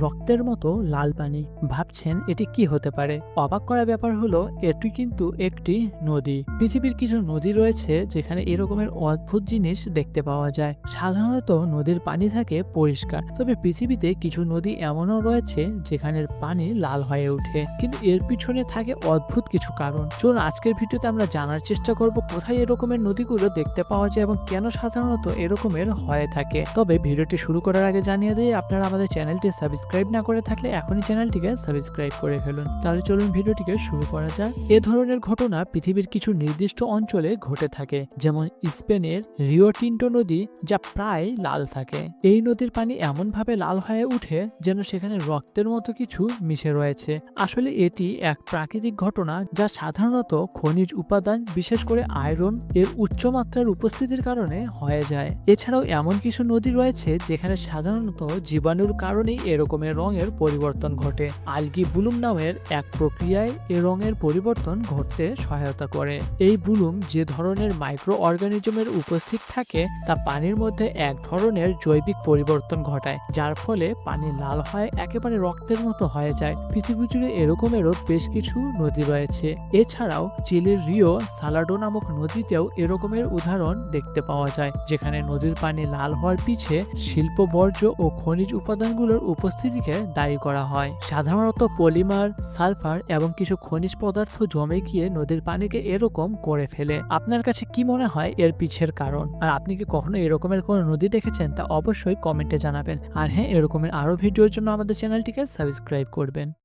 রক্তের মতো লাল পানি। ভাবছেন এটি কি হতে পারে? অবাক করা ব্যাপার হলো, এটি কিন্তু একটি নদী। পৃথিবীর কিছু নদী রয়েছে যেখানে এরকমের অদ্ভুত জিনিস দেখতে পাওয়া যায়। সাধারণত নদীর পানি থাকে পরিষ্কার। তবে পৃথিবীতে কিছু নদী এমনও রয়েছে যেখানে পানি লাল হয়ে ওঠে। কিন্তু এর পিছনে থাকে অদ্ভুত কিছু কারণ। চলুন আজকের ভিডিওতে আমরা জানার চেষ্টা করব কোথায় এরকমের নদীগুলো দেখতে পাওয়া যায় এবং কেন সাধারণত এরকমের হয়ে থাকে। তবে ভিডিওটি শুরু করার আগে জানিয়ে দিই, আপনারা আমাদের চ্যানেলটি সাবস্ক্রাইব না করে থাকলে এখনই চ্যানেলটিকে সাবস্ক্রাইব করে ফেলুন। তাহলে চলুন ভিডিওটিকে শুরু করা যাক। এ ধরনের ঘটনা পৃথিবীর কিছু নির্দিষ্ট অঞ্চলে ঘটে থাকে, যেমন স্পেনের রিও টিন্টো নদী যা প্রায় লাল থাকে। এই নদীর পানি এমনভাবে লাল হয়ে উঠে যেন সেখানে রক্তের মতো কিছু মিশে রয়েছে। আসলে এটি এক প্রাকৃতিক ঘটনা যা সাধারণত খনিজ উপাদান, বিশেষ করে আয়রন, এর উচ্চমাত্রার উপস্থিতির কারণে হয়ে যায়। এছাড়াও এমন কিছু নদী রয়েছে যেখানে সাধারণত জীবাণুর কারণেই এরকমের রঙের পরিবর্তন ঘটে। আলগি বুলুম নামের এক প্রক্রিয়ায় এ রঙের পরিবর্তন ঘটতে সহায়তা করে। এই বুলুম যে ধরনের মাইক্রো অর্গানিজমের উপস্থিত থাকে, তা পানির মধ্যে এক ধরনের জৈবিক পরিবর্তন ঘটায়, যার ফলে পানি লাল হয়, একেবারে রক্তের মতো হয়ে যায়। পৃথিবী জুড়ে এরকমেরও বেশ কিছু নদী রয়েছে। এছাড়াও চিলির রিও সালাডো নামক নদীতেও এরকমের উদাহরণ দেখতে পাওয়া যায়, যেখানে নদীর পানি লাল হওয়ার পিছে শিল্প বর্জ্য ও খনিজ উপাদানগুলোর উপস্থিতিকে দায়ী করা হয়। সাধারণত পলিমার, সালফার এবং কিছু খনিজ পদার্থ জমে গিয়ে নদীর পানিকে এরকম করে ফেলে। আপনার কাছে কি মনে হয় এর পিছের কারণ? আর আপনি কি কখনো এরকমের কোনো নদী দেখেছেন? তা অবশ্যই কমেন্টে জানাবেন। আর হ্যাঁ এরকমের আরও ভিডিওর জন্য আমাদের চ্যানেলটিকে সাবস্ক্রাইব করবেন।